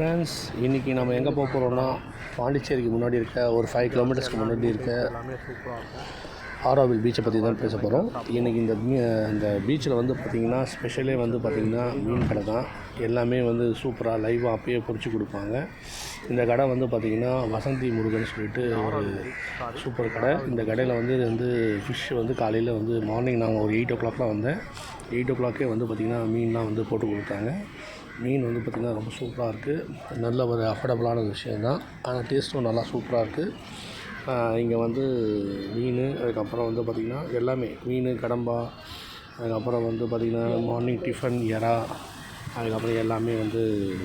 Friends இன்றைக்கி நம்ம எங்கே போக போகிறோம்னா பாண்டிச்சேரிக்கு முன்னாடி இருக்க ஒரு ஃபைவ் கிலோமீட்டர்ஸ்க்கு முன்னாடி இருக்க ஆரோவில் பீச்சை பற்றி தான் பேச போகிறோம் இன்றைக்கி இந்த இந்த பீச்சில் வந்து பார்த்திங்கன்னா ஸ்பெஷலே வந்து பார்த்திங்கன்னா மீன் கடை தான். எல்லாமே வந்து சூப்பராக லைவாக அப்பயே பொறிச்சு கொடுப்பாங்க. இந்த கடை வந்து பார்த்திங்கன்னா வசந்தி முருகன் சொல்லிட்டு ஒரு சூப்பர் கடை. இந்த கடையில் வந்து வந்து ஃபிஷ் வந்து காலையில் வந்து மார்னிங் நாங்கள் ஒரு எயிட் ஓ கிளாக்லாம் வந்தேன். எயிட் ஓ கிளாக்கே வந்து பார்த்திங்கன்னா மீன்லாம் வந்து போட்டு கொடுத்தாங்க. மீன் வந்து பார்த்திங்கன்னா ரொம்ப சூப்பராக இருக்குது நல்ல ஒரு அஃபோர்டபுளான விஷயம் தான். ஆனால் டேஸ்ட்டும் நல்லா சூப்பராக இருக்குது இங்கே வந்து மீன் அதுக்கப்புறம் வந்து பார்த்திங்கன்னா எல்லாமே. மீன் கடம்பா அதுக்கப்புறம் வந்து பார்த்திங்கன்னா மார்னிங் டிஃபன் எறா அதுக்கப்புறம் எல்லாமே வந்து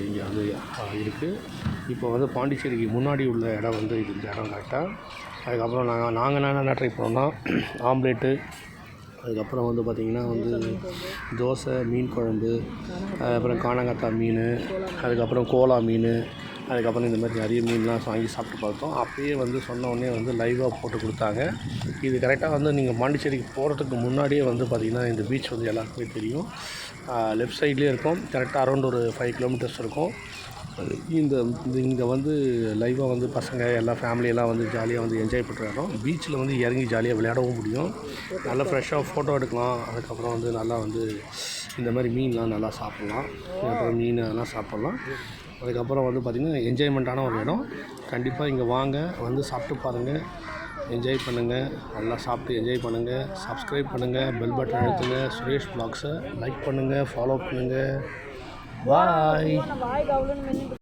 இங்கே வந்து இருக்குது இப்போ வந்து பாண்டிச்சேரிக்கு முன்னாடி உள்ள இடம் வந்து இது இந்த இடம் கரெக்டாக அதுக்கப்புறம் நாங்கள் நாங்கள் என்ன ட்ரை பண்ணோம்னா ஆம்லேட்டு அதுக்கப்புறம் வந்து பார்த்திங்கன்னா வந்து தோசை மீன் குழம்பு அப்புறம் கானாங்கத்தா மீன் அதுக்கப்புறம் கோலா மீன் அதுக்கப்புறம் இந்த மாதிரி நிறைய மீன்லாம் வாங்கி சாப்பிட்டு பார்த்தோம். அப்பயே வந்து சொன்ன உடனே வந்து லைவாக போட்டு கொடுத்தாங்க. இது கரெக்டாக வந்து நீங்கள் பாண்டிச்சேரிக்கு போகிறதுக்கு முன்னாடியே வந்து பார்த்திங்கன்னா இந்த பீச் வந்து எல்லாருக்குமே தெரியும். லெஃப்ட் சைட்லேயே இருக்கும். கரெக்டாக அரௌண்ட் ஒரு ஃபைவ் கிலோமீட்டர்ஸ் இருக்கும். இந்த இந்த இங்கே வந்து லைவாக வந்து பசங்க எல்லாம் ஃபேமிலியெல்லாம் வந்து ஜாலியாக வந்து என்ஜாய் பண்ணுறோம் பீச்சில் வந்து இறங்கி ஜாலியாக விளையாடவும் முடியும். நல்லா ஃப்ரெஷ்ஷாக ஃபோட்டோ எடுக்கலாம். அதுக்கப்புறம் வந்து நல்லா வந்து இந்த மாதிரி மீன்லாம் நல்லா சாப்பிட்லாம். அப்புறம் மீன் அதெல்லாம் சாப்பிட்லாம். அதுக்கப்புறம் வந்து பார்த்திங்கன்னா என்ஜாய்மெண்ட்டான ஒரு இடம். கண்டிப்பாக இங்கே வாங்க வந்து சாப்பிட்டு பாருங்கள் என்ஜாய் பண்ணுங்கள் நல்லா சாப்பிட்டு என்ஜாய் பண்ணுங்கள் சப்ஸ்கிரைப் பண்ணுங்கள் பெல் பட்டன் அழுத்துங்க. சுரேஷ் ப்ளாக்ஸை லைக் பண்ணுங்கள் ஃபாலோ பண்ணுங்கள் பாய்